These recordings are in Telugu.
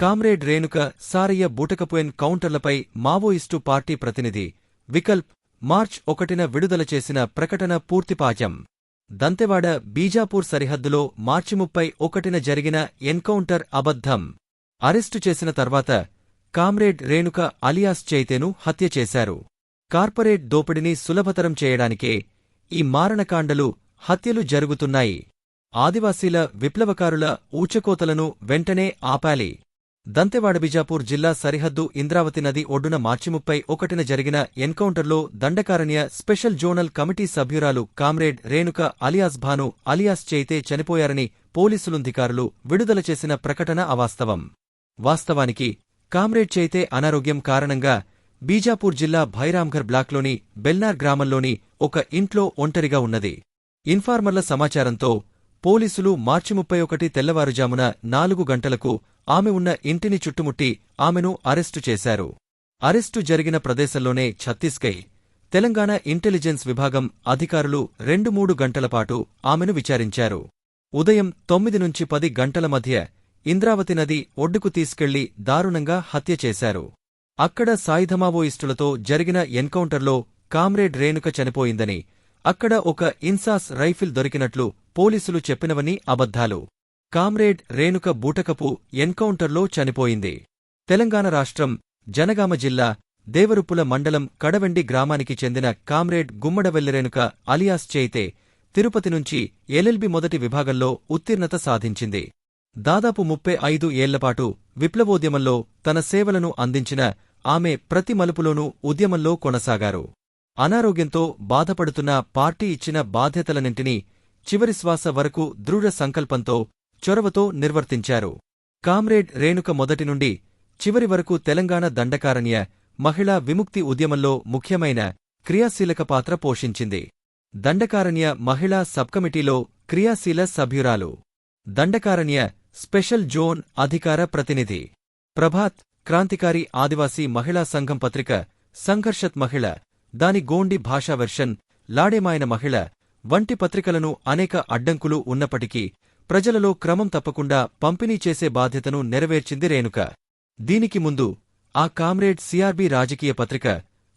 కామ్రేడ్ రేణుక సారయ్య బూటకపుయన్ కౌంటర్లపై మావోయిస్టు పార్టీ ప్రతినిధి వికల్ప్ మార్చ్ ఒకటిన విడుదల చేసిన ప్రకటన పూర్తిపాచం దంతెవాడ బీజాపూర్ సరిహద్దులో మార్చి ముప్పై ఒకటిన జరిగిన ఎన్కౌంటర్ అబద్ధం. అరెస్టు చేసిన తర్వాత కామ్రేడ్ రేణుక అలియాస్ చైతేను హత్య చేశారు. కార్పొరేట్ దోపిడిని సులభతరం చేయడానికే ఈ మారణకాండలు హత్యలు జరుగుతున్నాయి. ఆదివాసీల విప్లవకారుల ఊచకోతలను వెంటనే ఆపాలి. దంతెవాడ బిజాపూర్ జిల్లా సరిహద్దు ఇంద్రావతి నది ఒడ్డున మార్చి ముప్పై ఒకటిన జరిగిన ఎన్కౌంటర్లో దండకారణ్య స్పెషల్ జోనల్ కమిటీ సభ్యురాలు comrade Renuka alias Bhanu alias Chaite చనిపోయారని పోలీసులుంధికారులు విడుదల చేసిన ప్రకటన అవాస్తవం. వాస్తవానికి కామ్రేడ్ చైతే అనారోగ్యం కారణంగా బీజాపూర్ జిల్లా భైరాంఘర్ బ్లాక్లోని బెల్నార్ గ్రామంలోని ఒక ఇంట్లో ఒంటరిగా ఉన్నది. ఇన్ఫార్మర్ల సమాచారంతో పోలీసులు మార్చి ముప్పై ఒకటి తెల్లవారుజామున నాలుగు గంటలకు ఆమె ఉన్న ఇంటిని చుట్టుముట్టి ఆమెను అరెస్టు చేశారు. అరెస్టు జరిగిన ప్రదేశంలోనే ఛత్తీస్గఢ్ తెలంగాణ ఇంటెలిజెన్స్ విభాగం అధికారులు రెండు మూడు గంటలపాటు ఆమెను విచారించారు. ఉదయం తొమ్మిది నుంచి పది గంటల మధ్య ఇంద్రావతి నది ఒడ్డుకు తీసుకెళ్ళి దారుణంగా హత్య చేశారు. అక్కడ సాయుధమావోయిస్టులతో జరిగిన ఎన్కౌంటర్లో కామ్రేడ్ రేణుక చనిపోయిందని అక్కడ ఒక ఇన్సాస్ రైఫిల్ దొరికినట్లు పోలీసులు చెప్పినవని అబద్ధాలు. కామ్రేడ్ రేణుక బూటకపు ఎన్కౌంటర్లో చనిపోయింది. తెలంగాణ రాష్ట్రం జనగామ జిల్లా దేవరుప్పుల మండలం కడవెండి గ్రామానికి చెందిన కామ్రేడ్ గుమ్మడవెల్లిరేణుక అలియాస్ చైతే తిరుపతి నుంచి ఎల్ఎల్బి మొదటి విభాగంలో ఉత్తీర్ణత సాధించింది. దాదాపు ముప్పై ఐదు ఏళ్ళపాటు విప్లవోద్యమంలో తన సేవలను అందించిన ఆమె ప్రతి మలుపులోనూ ఉద్యమంలో కొనసాగారు. అనారోగ్యంతో బాధపడుతున్న పార్టీ ఇచ్చిన బాధ్యతలన్నింటినీ చివరి శ్వాస వరకు దృఢ సంకల్పంతో చొరవతో నిర్వర్తించారు. కామ్రేడ్ రేణుక మొదటి నుండి చివరి వరకు తెలంగాణ దండకారణ్య మహిళా విముక్తి ఉద్యమంలో ముఖ్యమైన క్రియాశీలక పాత్ర పోషించింది. దండకారణ్య మహిళా సబ్కమిటీలో క్రియాశీల సభ్యురాలు. దండకారణ్య స్పెషల్ జోన్ అధికార ప్రతినిధి. ప్రభాత్ క్రాంతికారి ఆదివాసీ మహిళా సంఘం పత్రిక సంఘర్షత్ మహిళ. దాని గోండి భాషా వెర్షన్ లాడేమాయన మహిళ. వంటి పత్రికలను అనేక అడ్డంకులు ఉన్నప్పటికీ ప్రజలలో క్రమం తప్పకుండా పంపిణీ చేసే బాధ్యతను నెరవేర్చింది రేణుక. దీనికి ముందు ఆ కామ్రేడ్ సిఆర్బి రాజకీయ పత్రిక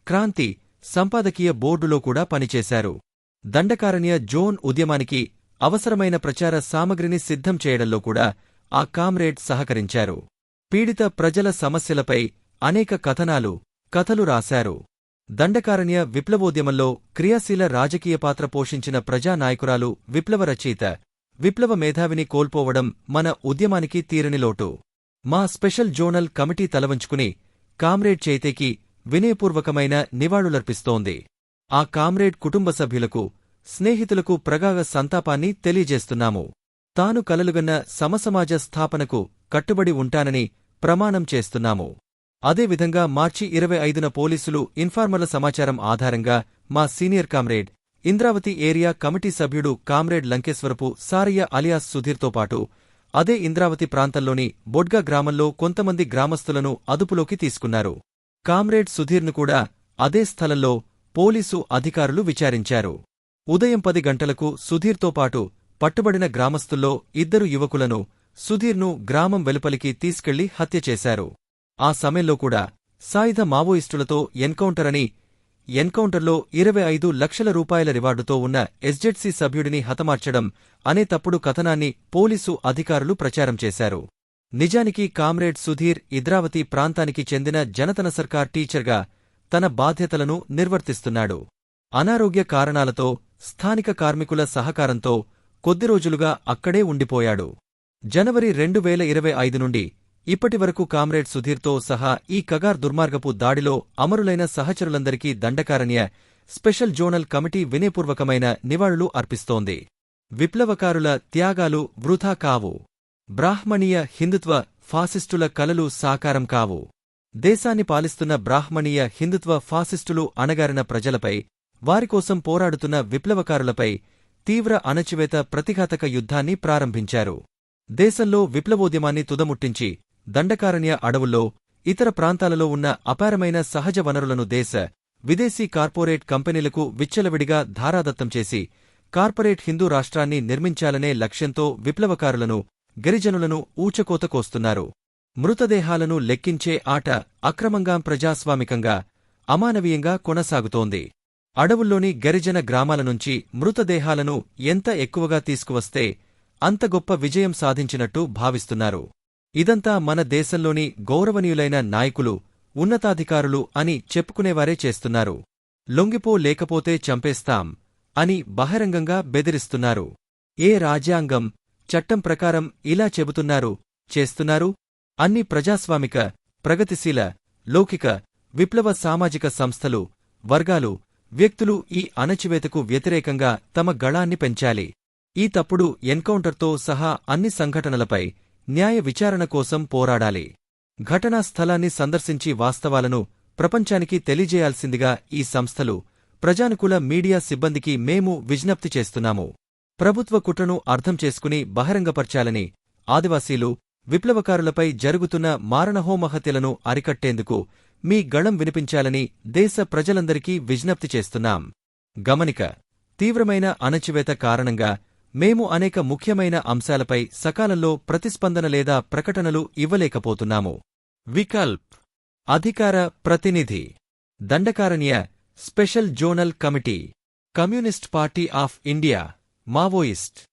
క్రాంతి సంపాదకీయ బోర్డులో కూడా పనిచేశారు. దండకారణ్య జోన్ ఉద్యమానికి అవసరమైన ప్రచార సామగ్రిని సిద్ధం చేయడంలో కూడా ఆ కామ్రేడ్ సహకరించారు. పీడిత ప్రజల సమస్యలపై అనేక కథనాలు కథలు రాశారు. దండకారణ్య విప్లవోద్యమంలో క్రియాశీల రాజకీయ పాత్ర పోషించిన ప్రజానాయకురాలు విప్లవ రచయిత విప్లవ మేధావిని కోల్పోవడం మన ఉద్యమానికి తీరని లోటు. మా స్పెషల్ జోనల్ కమిటీ తలవంచుకుని కామ్రేడ్ చైతేకి వినయపూర్వకమైన నివాళులర్పిస్తోంది. ఆ కామ్రేడ్ కుటుంబ సభ్యులకు స్నేహితులకు ప్రగాఢ సంతాపాన్ని తెలియజేస్తున్నాము. తాను కలలుగన్న సమసమాజ స్థాపనకు కట్టుబడి ఉంటానని ప్రమాణం చేస్తున్నాము. అదేవిధంగా మార్చి ఇరవై ఐదున పోలీసులు ఇన్ఫార్మర్ల సమాచారం ఆధారంగా మా senior comrade Indravati area committee సభ్యుడు కామ్రేడ్ లంకేశ్వరపు సారయ్య అలియాస్ సుధీర్తో పాటు. అదే ఇంద్రావతి ప్రాంతంలోని బొడ్గా గ్రామంలో కొంతమంది గ్రామస్తులను అదుపులోకి తీసుకున్నారు. కామ్రేడ్ సుధీర్ను కూడా అదే స్థలంలో పోలీసు అధికారులు విచారించారు. ఉదయం పది గంటలకు సుధీర్తో పాటు పట్టుబడిన గ్రామస్తుల్లో ఇద్దరు యువకులను సుధీర్ను గ్రామం వెలుపలికి తీసుకెళ్ళి హత్య చేశారు. ఆ సమయంలో కూడా సాయుధ మావోయిస్టులతో ఎన్కౌంటరని ఎన్కౌంటర్లో ఇరవై ఐదు లక్షల రూపాయల రివార్డుతో ఉన్న ఎస్జెడ్సీ సభ్యుడిని హతమార్చడం అనే తప్పుడు కథనాన్ని పోలీసు అధికారులు ప్రచారం చేశారు. నిజానికి కామ్రేడ్ సుధీర్ ఇద్రావతి ప్రాంతానికి చెందిన జనతన సర్కార్ టీచర్గా తన బాధ్యతలను నిర్వర్తిస్తున్నాడు. అనారోగ్య కారణాలతో స్థానిక కార్మికుల సహకారంతో కొద్ది రోజులుగా అక్కడే ఉండిపోయాడు. జనవరి రెండు వేల ఇరవై ఐదు నుండి ఇప్పటివరకు కామ్రేడ్ సుధీర్తో సహా ఈ కగార్ దుర్మార్గపు దాడిలో అమరులైన సహచరులందరికీ దండకారణ్య స్పెషల్ జోనల్ కమిటీ వినయపూర్వకమైన నివాళులు అర్పిస్తోంది. విప్లవకారుల త్యాగాలు వృథా కావు. బ్రాహ్మణీయ హిందుత్వ ఫాసిస్టుల కలలు సాకారం కావు. దేశాన్ని పాలిస్తున్న బ్రాహ్మణీయ హిందుత్వ ఫాసిస్టులు అణగారిన ప్రజలపై వారికోసం పోరాడుతున్న విప్లవకారులపై తీవ్ర అణచివేత ప్రతిఘాతక యుద్ధాన్ని ప్రారంభించారు. దేశంలో విప్లవోద్యమాన్ని తుదముట్టించి దండకారణ్య అడవుల్లో ఇతర ప్రాంతాలలో ఉన్న అపారమైన సహజ వనరులను దేశ విదేశీ కార్పొరేట్ కంపెనీలకు విచ్చలవిడిగా ధారాదత్తం చేసి కార్పొరేట్ హిందూ రాష్ట్రాన్ని నిర్మించాలనే లక్ష్యంతో విప్లవకారులను గిరిజనులను ఊచకోత కోస్తున్నారు. మృతదేహాలను లెక్కించే ఆట అక్రమంగా ప్రజాస్వామికంగా అమానవీయంగా కొనసాగుతోంది. అడవుల్లోని గరిజన గ్రామాల నుంచి మృతదేహాలను ఎంత ఎక్కువగా తీసుకువస్తే అంత గొప్ప విజయం సాధించినట్టు భావిస్తున్నారు. ఇదంతా మన దేశంలోని గౌరవనీయులైన నాయకులు ఉన్నతాధికారులు అని చెప్పుకునేవారే చేస్తున్నారు. లొంగిపో లేకపోతే చంపేస్తాం అని బహిరంగంగా బెదిరిస్తున్నారు. ఏ రాజ్యాంగం చట్టం ప్రకారం ఇలా చెబుతున్నారు చేస్తున్నారు? అన్ని ప్రజాస్వామిక ప్రగతిశీల లౌకిక విప్లవ సామాజిక సంస్థలు వర్గాలు వ్యక్తులు ఈ అణచివేతకు వ్యతిరేకంగా తమ గళాన్ని పెంచాలి. ఈ తప్పుడు ఎన్కౌంటర్తో సహా అన్ని సంఘటనలపై న్యాయ విచారణ కోసం పోరాడాలి. ఘటనా స్థలాన్ని సందర్శించి వాస్తవాలను ప్రపంచానికి తెలియజేయాల్సిందిగా ఈ సంస్థలు ప్రజానుకూల మీడియా సిబ్బందికి మేము విజ్ఞప్తి చేస్తున్నాము. ప్రభుత్వ కుట్రను అర్థం చేసుకుని బహిరంగపర్చాలని ఆదివాసీలు విప్లవకారులపై జరుగుతున్న మారణహోమహత్యలను అరికట్టేందుకు మీ గళం వినిపించాలని దేశ ప్రజలందరికీ విజ్ఞప్తి చేస్తున్నాం. గమనిక తీవ్రమైన అణచివేత కారణంగా మేము అనేక ముఖ్యమైన అంశాలపై సకాలంలో ప్రతిస్పందన లేదా ప్రకటనలు ఇవ్వలేకపోతున్నాము. వికల్ప్ అధికార ప్రతినిధి Dandakaranya special zonal committee communist party of India Maoist.